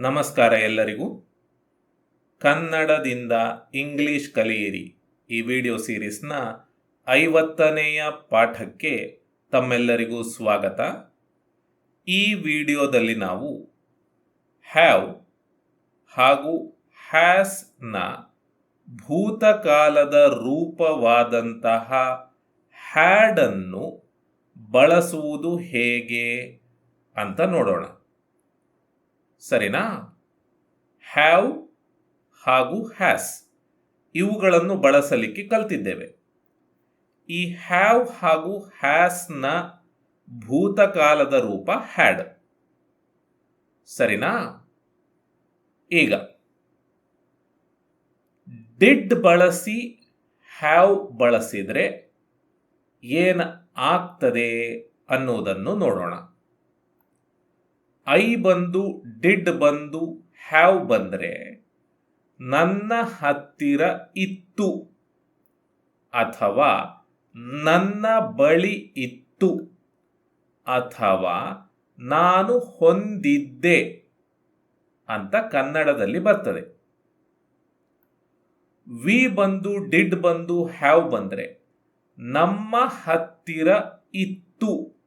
ನಮಸ್ಕಾರ ಎಲ್ಲರಿಗೂ. ಕನ್ನಡದಿಂದ ಇಂಗ್ಲಿಷ್ ಕಲಿಯಿರಿ. ಈ ವಿಡಿಯೋ ಸೀರೀಸ್ನ ಐವತ್ತನೆಯ ಪಾಠಕ್ಕೆ ತಮ್ಮೆಲ್ಲರಿಗೂ ಸ್ವಾಗತ. ಈ ವಿಡಿಯೋದಲ್ಲಿ ನಾವು ಹ್ಯಾವ್ ಹಾಗೂ ಹ್ಯಾಸ್ನ ಭೂತಕಾಲದ ರೂಪವಾದಂತಹ ಹ್ಯಾಡನ್ನು ಬಳಸುವುದು ಹೇಗೆ ಅಂತ ನೋಡೋಣ. ಸರಿನಾ? ಹ್ಯಾವ್ ಹಾಗೂ ಹ್ಯಾಸ್ ಇವುಗಳನ್ನು ಬಳಸಲಿಕ್ಕೆ ಕಲ್ತಿದ್ದೇವೆ. ಈ ಹ್ಯಾವ್ ಹಾಗೂ ಹ್ಯಾಸ್ನ ಭೂತಕಾಲದ ರೂಪ ಹ್ಯಾಡ್. ಸರಿನಾ? ಈಗ, ಡಿಡ್ ಬಳಸಿ ಹ್ಯಾವ್ ಬಳಸಿದರೆ ಏನು ಆಗ್ತದೆ ಅನ್ನೋದನ್ನು ನೋಡೋಣ. ಐ ಬಂದು, ಡಿಡ್ ಬಂದು, ಹ್ಯಾವ್ ಬಂದರೆ ನನ್ನ ಹತ್ತಿರ ಇತ್ತು ಅಥವಾ ನನ್ನ ಬಳಿ ಇತ್ತು ಅಥವಾ ನಾನು ಹೊಂದಿದ್ದೆ ಅಂತ ಕನ್ನಡದಲ್ಲಿ ಬರ್ತದೆ. ವಿ ಬಂದು, ಡಿಡ್ ಬಂದು, ಹ್ಯಾವ್ ಬಂದರೆ ನಮ್ಮ ಹತ್ತಿರ ಇತ್ತು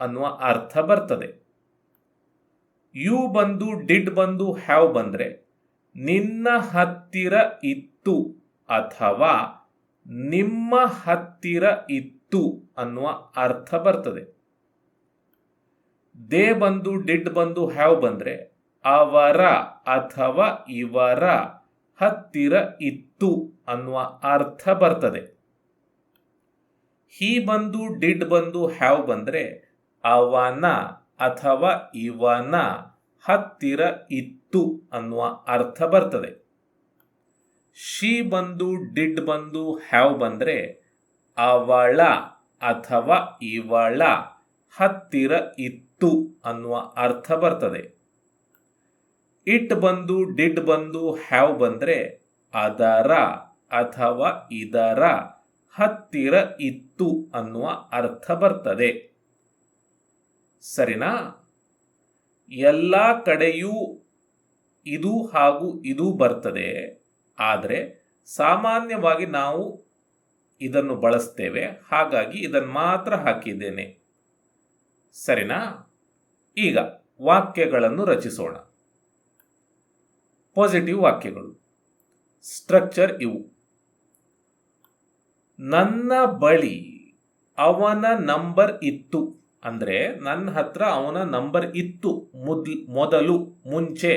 ಅನ್ನುವ ಅರ್ಥ ಬರ್ತದೆ. ಯು ಬಂದು, ಡಿಡ್ ಬಂದು, ಹ್ಯಾವ್ ಬಂದರೆ ನಿನ್ನ ಹತ್ತಿರ ಇತ್ತು ಅಥವಾ ನಿಮ್ಮ ಹತ್ತಿರ ಇತ್ತು ಅನ್ನುವ ಅರ್ಥ ಬರ್ತದೆ. ದೇ ಬಂದು, ಡಿಡ್ ಬಂದು, ಹ್ಯಾವ್ ಬಂದರೆ ಅವರ ಅಥವಾ ಇವರ ಹತ್ತಿರ ಇತ್ತು ಅನ್ನುವ ಅರ್ಥ ಬರ್ತದೆ. ಹೀ ಬಂದು, ಡಿಡ್ ಬಂದು, ಹ್ಯಾವ್ ಬಂದರೆ ಅವನ ಅಥವಾ ಇವನ ಹತ್ತಿರ ಇತ್ತು ಅನ್ನುವ ಅರ್ಥ ಬರ್ತದೆ. ಶಿ ಬಂದು, ಡಿಡ್ ಬಂದು, ಹ್ಯಾವ್ ಬಂದರೆ ಅವಳ ಅಥವಾ ಇವಳ ಹತ್ತಿರ ಇತ್ತು ಅನ್ನುವ ಅರ್ಥ ಬರ್ತದೆ. ಇಟ್ ಬಂದು, ಡಿಡ್ ಬಂದು, ಹ್ಯಾವ್ ಬಂದರೆ ಅದರ ಅಥವಾ ಇದರ ಹತ್ತಿರ ಇತ್ತು ಅನ್ನುವ ಅರ್ಥ ಬರ್ತದೆ. ಸರಿನಾ? ಎಲ್ಲ ಕಡೆಯೂ ಇದು ಹಾಗೂ ಇದು ಬರ್ತದೆ. ಆದರೆ ಸಾಮಾನ್ಯವಾಗಿ ನಾವು ಇದನ್ನು ಬಳಸ್ತೇವೆ. ಹಾಗಾಗಿ ಇದನ್ನು ಮಾತ್ರ ಹಾಕಿದ್ದೇನೆ. ಸರಿನಾ? ಈಗ ವಾಕ್ಯಗಳನ್ನು ರಚಿಸೋಣ. ಪಾಸಿಟಿವ್ ವಾಕ್ಯಗಳು. ಸ್ಟ್ರಕ್ಚರ್ ಇವು. ನನ್ನ ಬಳಿ ಅವನ ನಂಬರ್ ಇತ್ತು. ಅಂದರೆ ನನ್ನ ಹತ್ರ ಅವನ ನಂಬರ್ ಇತ್ತು ಮೊದ್ಲ್ ಮೊದಲು, ಮುಂಚೆ,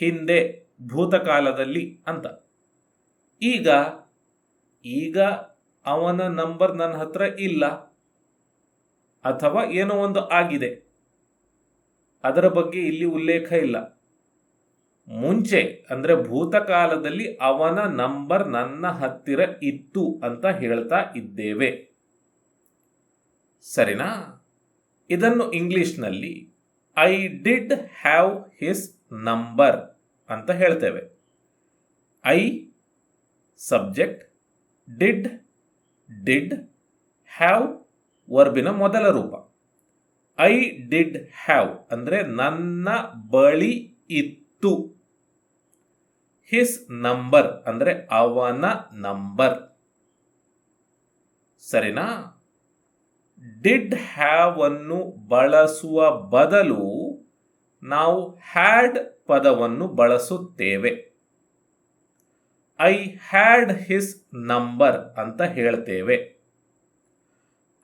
ಹಿಂದೆ, ಭೂತಕಾಲದಲ್ಲಿ ಅಂತ. ಈಗ ಈಗ ಅವನ ನಂಬರ್ ನನ್ನ ಹತ್ರ ಇಲ್ಲ. ಅಥವಾ ಏನೋ ಒಂದು ಆಗಿದೆ. ಅದರ ಬಗ್ಗೆ ಇಲ್ಲಿ ಉಲ್ಲೇಖ ಇಲ್ಲ. ಮುಂಚೆ, ಅಂದರೆ ಭೂತಕಾಲದಲ್ಲಿ ಅವನ ನಂಬರ್ ನನ್ನ ಹತ್ತಿರ ಇತ್ತು ಅಂತ ಹೇಳ್ತಾ ಇದ್ದೇವೆ. ಸರಿನಾ? ಇದನ್ನು ಇಂಗ್ಲಿಷ್ನಲ್ಲಿ I did have his number ಅಂತ ಹೇಳ್ತೇವೆ. I subject did did have ವರ್ಬಿನ ಮೊದಲ ರೂಪ. ಐ ಡಿಡ್ ಹ್ಯಾವ್ ಅಂದರೆ ನನ್ನ ಬಳಿ ಇತ್ತು. ಹಿಸ್ ನಂಬರ್ ಅಂದರೆ ಅವನ ನಂಬರ್ ಸರಿನಾ? ಡಿಡ್ ಹ್ಯಾವ್ ಅನ್ನು ಬಳಸುವ ಬದಲು ನಾವು ಹ್ಯಾಡ್ ಪದವನ್ನು ಬಳಸುತ್ತೇವೆ. ಐ ಹ್ಯಾಡ್ ಹಿಸ್ ನಂಬರ್ ಅಂತ ಹೇಳ್ತೇವೆ.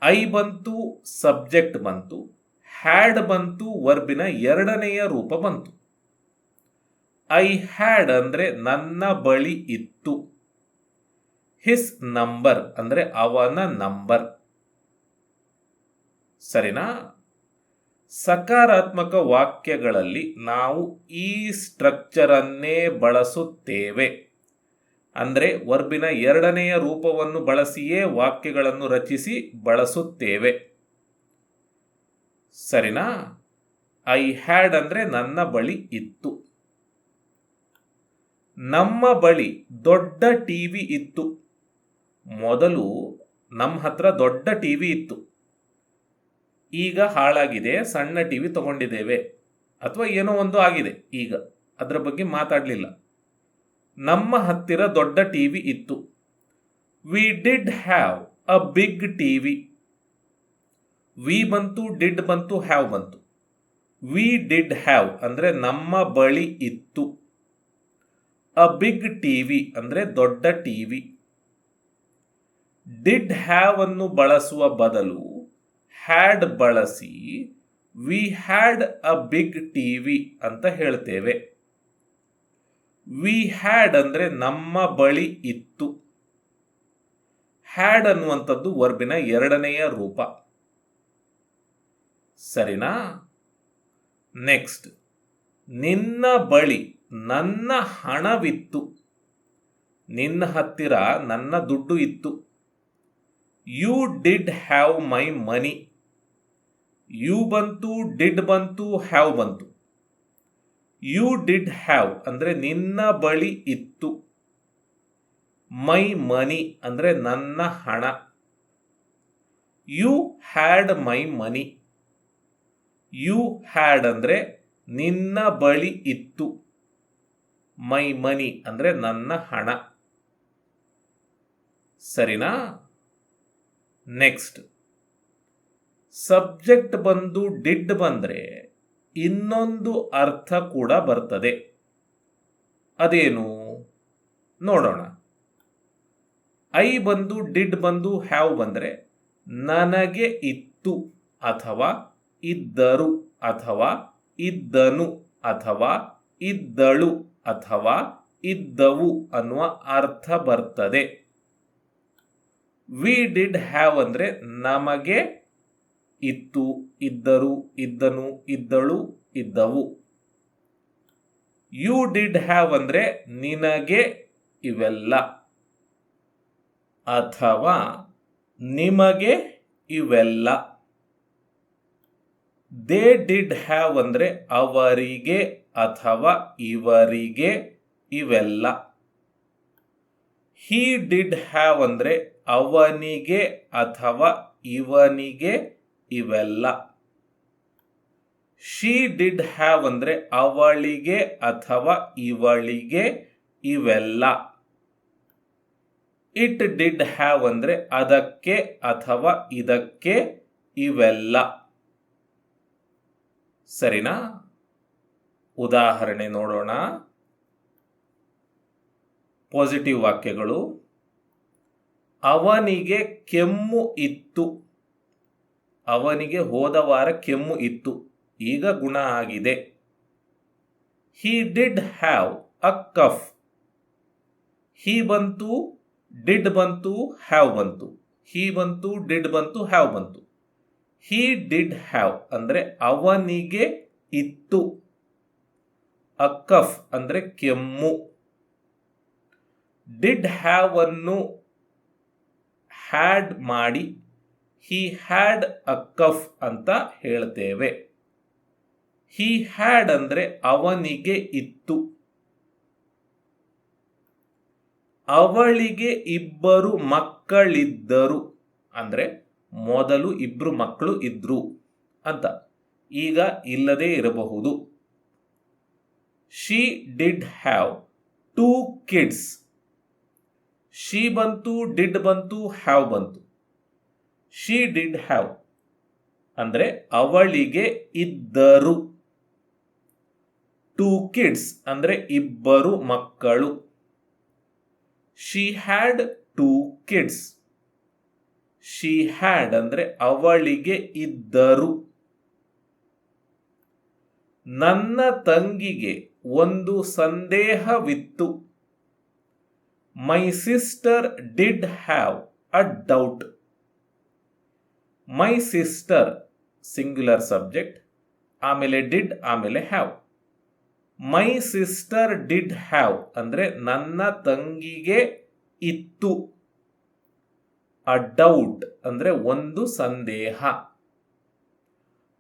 ಐ ಬಂತು ಸಬ್ಜೆಕ್ಟ್ ಬಂತು ಹ್ಯಾಡ್ ಬಂತು ವರ್ಬಿನ ಎರಡನೆಯ ರೂಪ ಬಂತು. ಐ ಹ್ಯಾಡ್ ಅಂದರೆ ನನ್ನ ಬಳಿ ಇತ್ತು. ಹಿಸ್ ನಂಬರ್ ಅಂದರೆ ಅವನ ನಂಬರ್ ಸರಿನಾ? ಸಕಾರಾತ್ಮಕ ವಾಕ್ಯಗಳಲ್ಲಿ ನಾವು ಈ ಸ್ಟ್ರಕ್ಚರನ್ನೇ ಬಳಸುತ್ತೇವೆ. ಅಂದರೆ ವರ್ಬಿನ ಎರಡನೆಯ ರೂಪವನ್ನು ಬಳಸಿಯೇ ವಾಕ್ಯಗಳನ್ನು ರಚಿಸಿ ಬಳಸುತ್ತೇವೆ. ಸರಿನಾ? ಐ ಹ್ಯಾಡ್ ಅಂದರೆ ನನ್ನ ಬಳಿ ಇತ್ತು. ನಮ್ಮ ಬಳಿ ದೊಡ್ಡ ಟಿವಿ ಇತ್ತು. ಮೊದಲು ನಮ್ಮ ಹತ್ರ ದೊಡ್ಡ ಟಿವಿ ಇತ್ತು. ಈಗ ಹಾಳಾಗಿದೆ, ಸಣ್ಣ ಟಿ ವಿ ತಗೊಂಡಿದ್ದೇವೆ. ಅಥವಾ ಏನೋ ಒಂದು ಆಗಿದೆ ಈಗ. ಅದರ ಬಗ್ಗೆ ಮಾತಾಡಲಿಲ್ಲ. ನಮ್ಮ ಹತ್ತಿರ ದೊಡ್ಡ ಟಿ ವಿ ಇತ್ತು. We did have a big T V ಬಂತು ಡಿಡ್ ಬಂತು ಹ್ಯಾವ್ ಬಂತು. ವಿ ಡಿಡ್ ಹ್ಯಾವ್ ಅಂದರೆ ನಮ್ಮ ಬಳಿ ಇತ್ತು. ಅ ಬಿಗ್ ಟಿ ವಿ ಅಂದರೆ ದೊಡ್ಡ ಟಿ ವಿ ಡಿಡ್ ಹ್ಯಾವ್ ಅನ್ನು ಬಳಸುವ ಬದಲು ಹ್ಯಾಡ್ ಬಳಸಿ we had a big T V ಅಂತ ಹೇಳ್ತೇವೆ. ವಿ ಹ್ಯಾಡ್ ಅಂದರೆ ನಮ್ಮ ಬಳಿ ಇತ್ತು. ಹ್ಯಾಡ್ ಅನ್ನುವಂಥದ್ದು ವರ್ಬಿನ ಎರಡನೆಯ ರೂಪ. ಸರಿನಾ? ನೆಕ್ಸ್ಟ್. ನಿನ್ನ ಬಳಿ ನನ್ನ ಹಣವಿತ್ತು. ನಿನ್ನ ಹತ್ತಿರ ನನ್ನ ದುಡ್ಡು ಇತ್ತು. You did have my money you ಬಂತು ಡಿಡ್ ಬಂತು ಹ್ಯಾವ್ ಬಂತು. ಯು ಡಿಡ್ ಹ್ಯಾವ್ ಅಂದರೆ ನಿನ್ನ ಬಳಿ ಇತ್ತು. ಮೈ ಮನಿ ಅಂದರೆ ನನ್ನ ಹಣ. You had my money you had ಅಂದರೆ ನಿನ್ನ ಬಳಿ ಇತ್ತು. ಮೈ ಮನಿ ಅಂದರೆ ನನ್ನ ಹಣ. ಸರಿನಾ? ನೆಕ್ಸ್ಟ್ ಸಬ್ಜೆಕ್ಟ್ ಬಂದು ಡಿಡ್ ಬಂದರೆ ಇನ್ನೊಂದು ಅರ್ಥ ಕೂಡ ಬರ್ತದೆ. ಅದೇನು? ನೋಡೋಣ. ಐ ಬಂದು ಡಿಡ್ ಬಂದು ಹ್ಯಾವ್ ಬಂದರೆ ನನಗೆ ಇತ್ತು ಅಥವಾ ಇದ್ದರು ಅಥವಾ ಇದ್ದನು ಅಥವಾ ಇದ್ದಳು ಅಥವಾ ಇದ್ದವು ಅನ್ನುವ ಅರ್ಥ ಬರ್ತದೆ. ವಿ ಡಿಡ್ ಹ್ಯಾವ್ ಅಂದರೆ ನಮಗೆ ಇತ್ತು, ಇದ್ದರು, ಇದ್ದನು, ಇದ್ದಳು, ಇದ್ದವು. ಯು ಡಿಡ್ ಹ್ಯಾವ್ ಅಂದರೆ ನಿನಗೆ ಇವೆಲ್ಲ. ಅಥವಾ ನಿಮಗೆ ಇವೆಲ್ಲ. ದೇ ಡಿಡ್ ಹ್ಯಾವ್ ಅಂದರೆ ಅವರಿಗೆ ಅಥವಾ ಇವರಿಗೆ ಇವೆಲ್ಲ. ಹೀ ಡಿಡ್ ಹ್ಯಾವ್ ಅಂದರೆ ಅವನಿಗೆ ಅಥವಾ ಇವನಿಗೆ ಇವೆಲ್ಲ. ಶಿ ಡಿಡ್ ಹ್ಯಾವ್ ಅಂದರೆ ಅವಳಿಗೆ ಅಥವಾ ಇವಳಿಗೆ ಇವೆಲ್ಲ. ಇಟ್ ಡಿಡ್ ಹ್ಯಾವ್ ಅಂದರೆ ಅದಕ್ಕೆ ಅಥವಾ ಇದಕ್ಕೆ ಇವೆಲ್ಲ. ಸರಿನಾ? ಉದಾಹರಣೆ ನೋಡೋಣ. ಪಾಸಿಟಿವ್ ವಾಕ್ಯಗಳು. ಅವನಿಗೆ ಕೆಮ್ಮು ಇತ್ತು. ಅವನಿಗೆ ಹೋದ ವಾರ ಕೆಮ್ಮು ಇತ್ತು. ಈಗ ಗುಣ ಆಗಿದೆ. He did have a cough he ಬಂತು ಡಿಡ್ ಬಂತು ಹ್ಯಾವ್ ಬಂತು. ಹಿ ಬಂತು ಡಿಡ್ ಬಂತು ಹ್ಯಾವ್ ಬಂತು. ಹಿ ಡಿಡ್ ಹ್ಯಾವ್ ಅಂದರೆ ಅವನಿಗೆ ಇತ್ತು. ಅ ಕಫ್ ಅಂದರೆ ಕೆಮ್ಮು. ಡಿಡ್ ಹ್ಯಾವ್ ಅನ್ನು ಹ್ಯಾಡ್ ಮಾಡಿ ಹಿ ಹ್ಯಾಡ್ ಅ ಕಫ್ ಅಂತ ಹೇಳ್ತೇವೆ. ಹಿ ಹ್ಯಾಡ್ ಅಂದರೆ ಅವನಿಗೆ ಇತ್ತು. ಅವಳಿಗೆ ಇಬ್ಬರು ಮಕ್ಕಳಿದ್ದರು. ಅಂದರೆ ಮೊದಲು ಇಬ್ಬರು ಮಕ್ಕಳು ಇದ್ರು ಅಂತ. ಈಗ ಇಲ್ಲದೇ ಇರಬಹುದು. She did have two kids she ಬಂತು ಡಿಡ್ ಬಂತು ಹ್ಯಾವ್ ಬಂತು. ಶಿ ಡಿಡ್ ಹ್ಯಾವ್ ಅಂದರೆ ಅವಳಿಗೆ ಇದ್ದರು. ಟೂ ಕಿಡ್ಸ್ ಅಂದರೆ ಇಬ್ಬರು ಮಕ್ಕಳು. She had two kids she had ಅಂದರೆ ಅವಳಿಗೆ ಇದ್ದರು. ನನ್ನ ತಂಗಿಗೆ ಒಂದು ಸಂದೇಹವಿತ್ತು. My sister did have a doubt my sister singular subject ಆಮೇಲೆ ಡಿಡ್ ಆಮೇಲೆ have my sister did have ಅಂದರೆ ನನ್ನ ತಂಗಿಗೆ ಇತ್ತು. ಅ ಡೌಟ್ ಅಂದರೆ ಒಂದು ಸಂದೇಹ.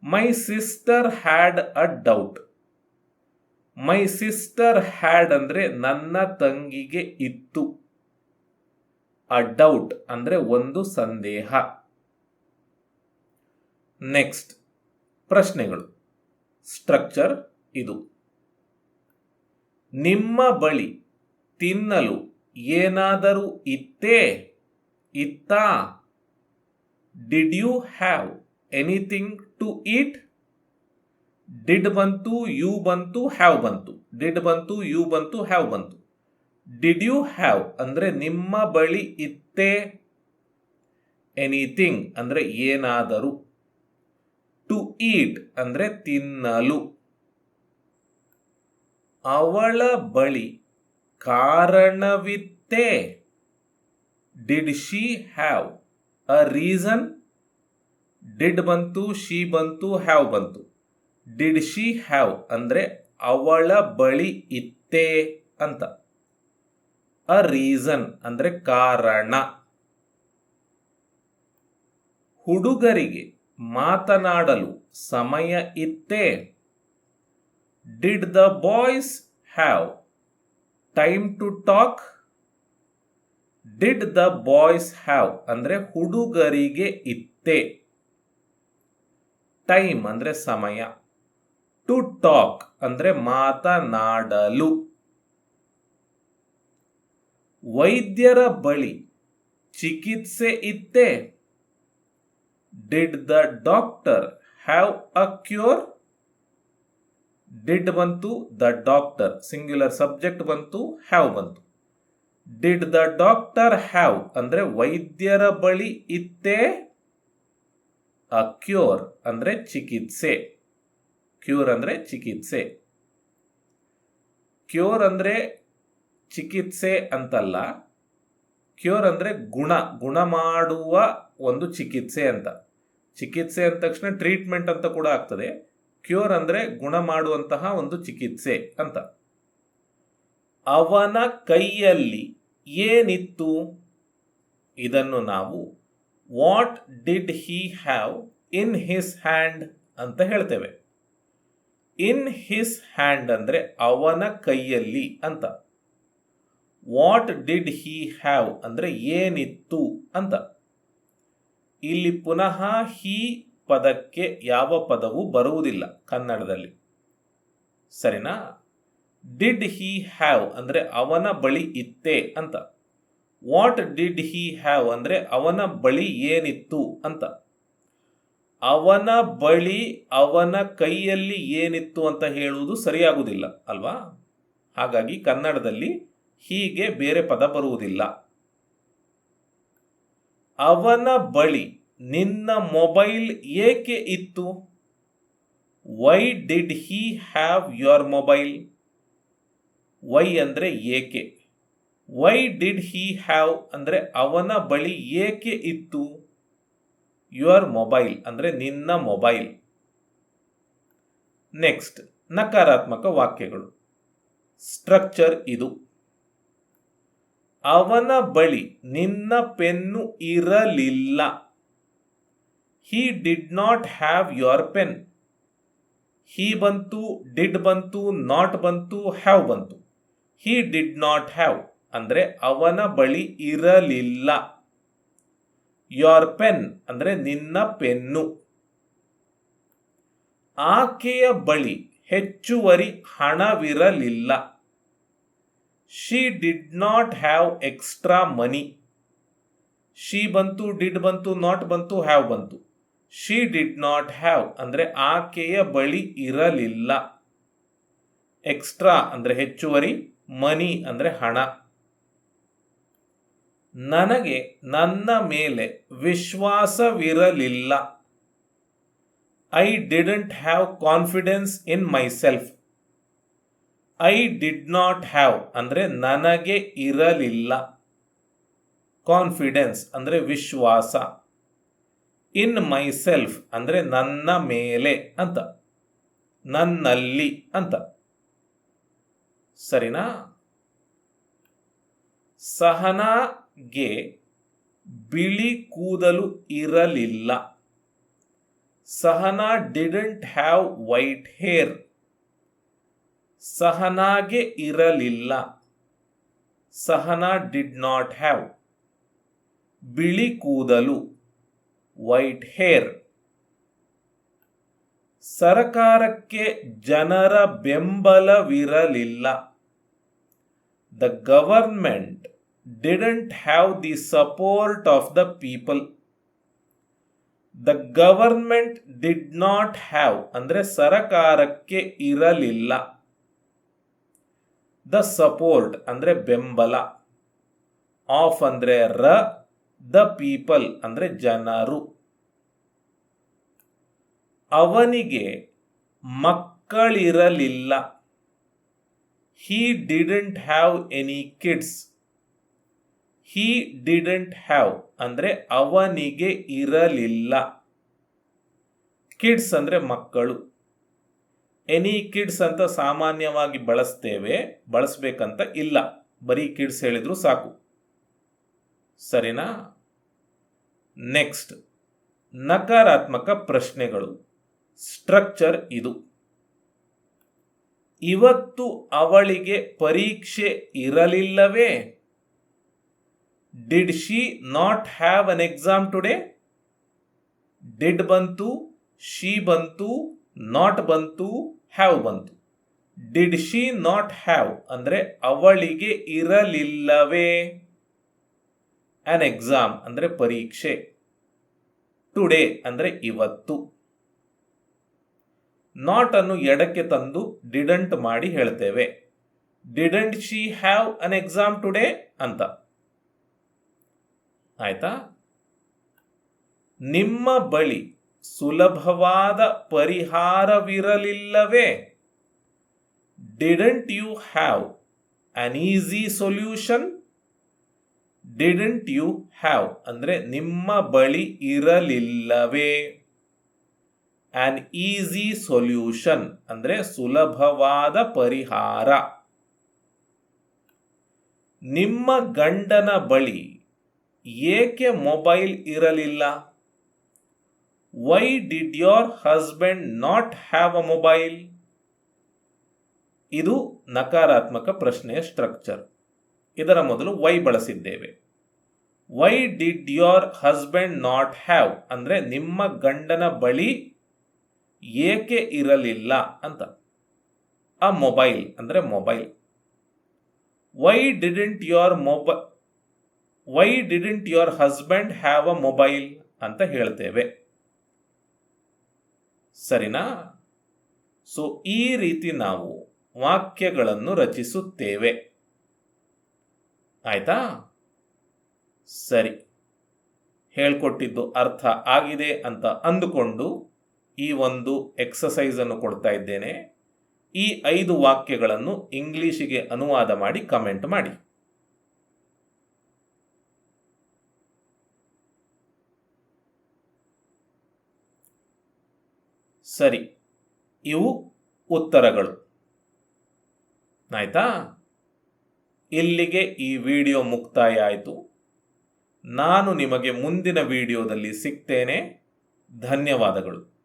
My sister had a doubt my sister had ಅಂದರೆ ನನ್ನ ತಂಗಿಗೆ ಇತ್ತು. ಅ ಡೌಟ್ ಅಂದರೆ ಒಂದು ಸಂದೇಹ. ನೆಕ್ಸ್ಟ್ ಪ್ರಶ್ನೆಗಳು. ಸ್ಟ್ರಕ್ಚರ್ ಇದು. ನಿಮ್ಮ ಬಳಿ ತಿನ್ನಲು ಏನಾದರೂ ಇತ್ತೇ? ಇತ್ತಾ? Did you have anything to eat did ಬಂತು ಯು ಬಂತು ಹ್ಯಾವ್ ಬಂತು. ಡಿಡ್ ಬಂತು ಯು ಬಂತು ಹ್ಯಾವ್ ಬಂತು. ಡಿಡ್ ಯು ಹ್ಯಾವ್ ಅಂದರೆ ನಿಮ್ಮ ಬಳಿ ಇತ್ತೇ ಎನಿಥಿಂಗ್ ಅಂದರೆ ಏನಾದರೂ. ಟು ಈಟ್ ಅಂದರೆ ತಿನ್ನಲು. ಅವಳ ಬಳಿ ಕಾರಣವಿತ್ತೇ. Did she have a reason did ಬಂತು ಶಿ ಬಂತು ಹ್ಯಾವ್ ಬಂತು. ಡಿಡ್ ಶಿ ಹ್ಯಾವ್ ಅಂದರೆ ಅವಳ ಬಳಿ ಇತ್ತೇ ಅಂತ. ಅ ರೀಸನ್ ಅಂದರೆ ಕಾರಣ. ಹುಡುಗರಿಗೆ ಮಾತನಾಡಲು ಸಮಯ ಇತ್ತೇ. Did the boys have time to talk did the boys have ಅಂದರೆ ಹುಡುಗರಿಗೆ ಇತ್ತೇ. ಟೈಮ್ ಅಂದರೆ ಸಮಯ. ಟು ಟಾಕ್ ಅಂದರೆ ಮಾತನಾಡಲು. ವೈದ್ಯರ ಬಳಿ ಚಿಕಿತ್ಸೆ ಇತ್ತೇ. Did the doctor have a cure did ಬಂತು ದ ಡಾಕ್ಟರ್ ಸಿಂಗ್ಯುಲರ್ ಸಬ್ಜೆಕ್ಟ್ ಬಂತು ಹ್ಯಾವ್ ಬಂತು. ಡಿಡ್ ದ ಡಾಕ್ಟರ್ ಹ್ಯಾವ್ ಅಂದ್ರೆ ವೈದ್ಯರ ಬಳಿ ಇತ್ತೇ ಅ ಕ್ಯೂರ್ ಅಂದ್ರೆ ಚಿಕಿತ್ಸೆ. ಕ್ಯೂರ್ ಅಂದರೆ ಚಿಕಿತ್ಸೆ. ಕ್ಯೂರ್ ಅಂದರೆ ಚಿಕಿತ್ಸೆ ಅಂತಲ್ಲ, ಕ್ಯೂರ್ ಅಂದರೆ ಗುಣ ಗುಣ ಮಾಡುವ ಒಂದು ಚಿಕಿತ್ಸೆ ಅಂತ. ಚಿಕಿತ್ಸೆ ಅಂದ ತಕ್ಷಣ ಟ್ರೀಟ್ಮೆಂಟ್ ಅಂತ ಕೂಡ ಆಗ್ತದೆ. ಕ್ಯೂರ್ ಅಂದರೆ ಗುಣ ಮಾಡುವಂತಹ ಒಂದು ಚಿಕಿತ್ಸೆ ಅಂತ. ಅವನ ಕೈಯಲ್ಲಿ ಏನಿತ್ತು? ಇದನ್ನು ನಾವು what did he have in his hand ಅಂತ ಹೇಳ್ತೇವೆ. ಇನ್ ಹಿಸ್ ಹ್ಯಾಂಡ್ ಅಂದರೆ ಅವನ ಕೈಯಲ್ಲಿ ಅಂತ. ವಾಟ್ ಡಿಡ್ ಹಿ ಹ್ಯಾವ್ ಅಂದರೆ ಏನಿತ್ತು ಅಂತ. ಇಲ್ಲಿ ಪುನಃ ಹಿ ಪದಕ್ಕೆ ಯಾವ ಪದವು ಬರುವುದಿಲ್ಲ ಕನ್ನಡದಲ್ಲಿ. ಸರಿನಾ? ಡಿಡ್ ಹಿ ಹ್ಯಾವ್ ಅಂದರೆ ಅವನ ಬಳಿ ಇತ್ತೇ ಅಂತ. ವಾಟ್ ಡಿಡ್ ಹಿ ಹ್ಯಾವ್ ಅಂದರೆ ಅವನ ಬಳಿ ಏನಿತ್ತು ಅಂತ. ಅವನ ಬಳಿ, ಅವನ ಕೈಯಲ್ಲಿ ಏನಿತ್ತು ಅಂತ ಹೇಳುವುದು ಸರಿಯಾಗುವುದಿಲ್ಲ, ಅಲ್ವಾ? ಹಾಗಾಗಿ ಕನ್ನಡದಲ್ಲಿ ಹೀಗೆ ಬೇರೆ ಪದ ಬರುವುದಿಲ್ಲ. ಅವನ ಬಳಿ ನಿನ್ನ ಮೊಬೈಲ್ ಏಕೆ ಇತ್ತು? Why did he have your mobile why ಅಂದರೆ ಏಕೆ? ವೈ ಡಿಡ್ ಹಿ ಹ್ಯಾವ್ ಅಂದರೆ ಅವನ ಬಳಿ ಏಕೆ ಇತ್ತು? ಯುವರ್ ಮೊಬೈಲ್ ಅಂದರೆ ನಿನ್ನ ಮೊಬೈಲ್ ನೆಕ್ಸ್ಟ್ ನಕಾರಾತ್ಮಕ ವಾಕ್ಯಗಳು. ಸ್ಟ್ರಕ್ಚರ್ ಇದು. ಅವನ ಬಳಿ ನಿನ್ನ ಪೆನ್ನು ಇರಲಿಲ್ಲ. He did not have your pen he ಬಂತು ಡಿಡ್ ಬಂತು ನಾಟ್ ಬಂತು ಹ್ಯಾವ್ ಬಂತು. ಹೀ ಡಿಡ್ ನಾಟ್ ಹ್ಯಾವ್ ಅಂದರೆ ಅವನ ಬಳಿ ಇರಲಿಲ್ಲ. ಯೋರ್ ಪೆನ್ ಅಂದರೆ ನಿನ್ನ ಪೆನ್ನು. ಆಕೆಯ ಬಳಿ ಹೆಚ್ಚುವರಿ ಹಣವಿರಲಿಲ್ಲ. She did not have extra money she ಬಂತು ಡಿಡ್ ಬಂತು ನಾಟ್ ಬಂತು ಹ್ಯಾವ್ ಬಂತು. ಶಿ ಡಿಡ್ ನಾಟ್ ಹ್ಯಾವ್ ಅಂದರೆ ಆಕೆಯ ಬಳಿ ಇರಲಿಲ್ಲ. ಎಕ್ಸ್ಟ್ರಾ ಅಂದರೆ ಹೆಚ್ಚುವರಿ ಮನಿ ಅಂದರೆ ಹಣ. ನನಗೆ ನನ್ನ ಮೇಲೆ ವಿಶ್ವಾಸವಿರಲಿಲ್ಲ. I didn't have confidence in myself I did not have ಅಂದರೆ ನನಗೆ ಇರಲಿಲ್ಲ. ಕಾನ್ಫಿಡೆನ್ಸ್ ಅಂದರೆ ವಿಶ್ವಾಸ. ಇನ್ ಮೈ ಸೆಲ್ಫ್ ಅಂದರೆ ನನ್ನ ಮೇಲೆ ಅಂತ. ನನ್ನಲ್ಲಿ ಅಂತ. ಸರಿನಾ? ಸಹನಾಗೆ ಬಿಳಿ ಕೂದಲು ಇರಲಿಲ್ಲ. Sahana didn't have white hair ಸಹನಾಗೆ ಇರಲಿಲ್ಲ. ಸಹನಾ ಡಿಡ್ ನಾಟ್ ಹ್ಯಾವ್ ಬಿಳಿ ಕೂದಲು ವೈಟ್ ಹೇರ್ ಸರಕಾರಕ್ಕೆ ಜನರ ಬೆಂಬಲವಿರಲಿಲ್ಲ. The government didn't have the support of the people the government did not have ಅಂದರೆ ಸರಕಾರಕ್ಕೆ ಇರಲಿಲ್ಲ. ದ ಸಪೋರ್ಟ್ ಅಂದರೆ ಬೆಂಬಲ. ಆಫ್ ಅಂದರೆ ರ ದ ಪೀಪಲ್ ಅಂದರೆ ಜನರು. ಅವನಿಗೆ ಮಕ್ಕಳಿರಲಿಲ್ಲ. He didn't have any kids he didn't have ಅಂದರೆ ಅವನಿಗೆ ಇರಲಿಲ್ಲ. ಕಿಡ್ಸ್ ಅಂದರೆ ಮಕ್ಕಳು. ಎನಿ ಕಿಡ್ಸ್ ಅಂತ ಸಾಮಾನ್ಯವಾಗಿ ಬಳಸ್ತೇವೆ, ಬಳಸಬೇಕಂತ ಇಲ್ಲ. ಬರೀ ಕಿಡ್ಸ್ ಹೇಳಿದ್ರು ಸಾಕು. ಸರಿನಾ? ನೆಕ್ಸ್ಟ್ ನಕಾರಾತ್ಮಕ ಪ್ರಶ್ನೆಗಳು. ಸ್ಟ್ರಕ್ಚರ್ ಇದು. ಇವತ್ತು ಅವಳಿಗೆ ಪರೀಕ್ಷೆ ಇರಲಿಲ್ಲವೇ? Did she not have an exam today did ಬಂತು ಶಿ ಬಂತು ನಾಟ್ ಬಂತು ಹ್ಯಾವ್ ಬಂತು ಡಿಡ್ ಶಿ ನಾಟ್ ಹ್ಯಾವ್ ಅಂದರೆ ಅವಳಿಗೆ ಇರಲಿಲ್ಲವೇ? ಆನ್ ಎಕ್ಸಾಮ್ ಅಂದರೆ ಪರೀಕ್ಷೆ. ಟುಡೇ ಅಂದರೆ ಇವತ್ತು. ನಾಟ್ ಅನ್ನು ಎಡಕ್ಕೆ ತಂದು ಡಿಡಂಟ್ ಮಾಡಿ ಹೇಳ್ತೇವೆ. Didn't she have an exam today ಅಂತ. ಆಯ್ತಾ? ನಿಮ್ಮ ಬಳಿ ಸುಲಭವಾದ ಪರಿಹಾರವಿರಲಿಲ್ಲವೇ? Didn't you have an easy solution didn't you have ಅಂದರೆ ನಿಮ್ಮ ಬಳಿ ಇರಲಿಲ್ಲವೇ? ಆನ್ ಈಸಿ ಸೊಲ್ಯೂಷನ್ ಅಂದರೆ ಸುಲಭವಾದ ಪರಿಹಾರ. ನಿಮ್ಮ ಗಂಡನ ಬಳಿ ಏಕೆ ಮೊಬೈಲ್ ಇರಲಿಲ್ಲ? Why did your husband not have a mobile ಇದು ನಕಾರಾತ್ಮಕ ಪ್ರಶ್ನೆಯ ಸ್ಟ್ರಕ್ಚರ್ ಇದರ ಮೊದಲು ವೈ ಬಳಸಿದ್ದೇವೆ. Why did your husband not have ಅಂದರೆ ನಿಮ್ಮ ಗಂಡನ ಬಳಿ ಏಕೆ ಇರಲಿಲ್ಲ ಅಂತ. ಆ ಮೊಬೈಲ್ ಅಂದರೆ mobile why didn't your mobile why didn't your husband have a mobile ಅಂತ ಹೇಳ್ತೇವೆ. ಸರಿನಾ? ಸೊ ಈ ರೀತಿ ನಾವು ವಾಕ್ಯಗಳನ್ನು ರಚಿಸುತ್ತೇವೆ. ಆಯ್ತಾ? ಸರಿ. ಹೇಳ್ಕೊಟ್ಟಿದ್ದು ಅರ್ಥ ಆಗಿದೆ ಅಂತ ಅಂದುಕೊಂಡು ಈ ಒಂದು ಎಕ್ಸಸೈಸ್ ಅನ್ನು ಕೊಡ್ತಾ ಇದ್ದೇನೆ. ಈ ಐದು ವಾಕ್ಯಗಳನ್ನು ಇಂಗ್ಲಿಷಿಗೆ ಅನುವಾದ ಮಾಡಿ ಕಮೆಂಟ್ ಮಾಡಿ. ಸರಿ. ಇವು ಉತ್ತರಗಳು. ಆಯ್ತಾ? ಇಲ್ಲಿಗೆ ಈ ವಿಡಿಯೋ ಮುಕ್ತಾಯ ಆಯಿತು. ನಾನು ನಿಮಗೆ ಮುಂದಿನ ವಿಡಿಯೋದಲ್ಲಿ ಸಿಗ್ತೇನೆ. ಧನ್ಯವಾದಗಳು.